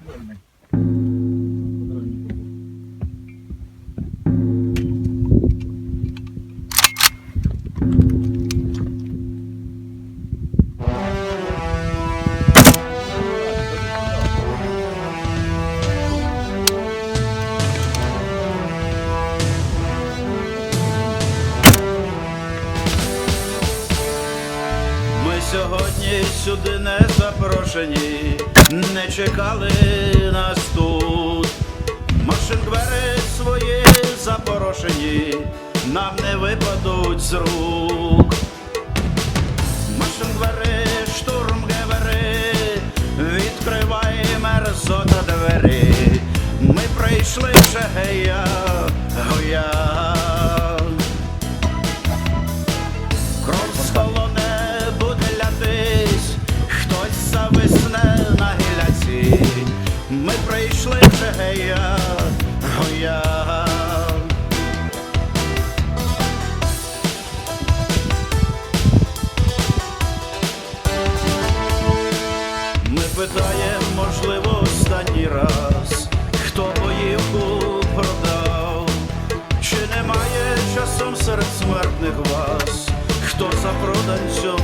Ми сьогодні сюди не запрошені, не чекали нас тут. Машин двері свої запорошені, нам не випадуть з рук. Машин двері, штурм гевери, відкривай мерзота двері. Ми прийшли вже Ми питаємо, можливо, останній раз, хто боївку продав, чи немає часом серед смертних вас, хто за проданцем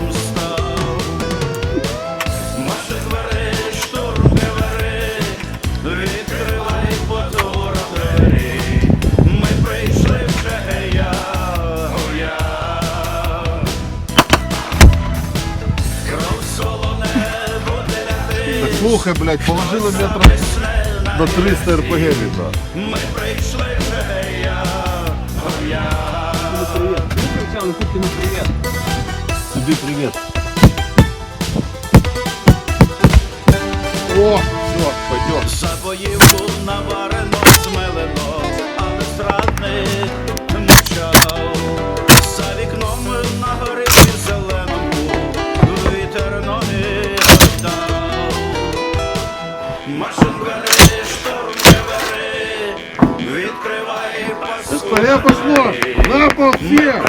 слухай, блядь, положили метров на 300 РПГ, ми прийшли вже гея, гоя. Тебе привет. О, все, пойдет. За боївку наварено, змелено, відкривай пошло! На пол всех!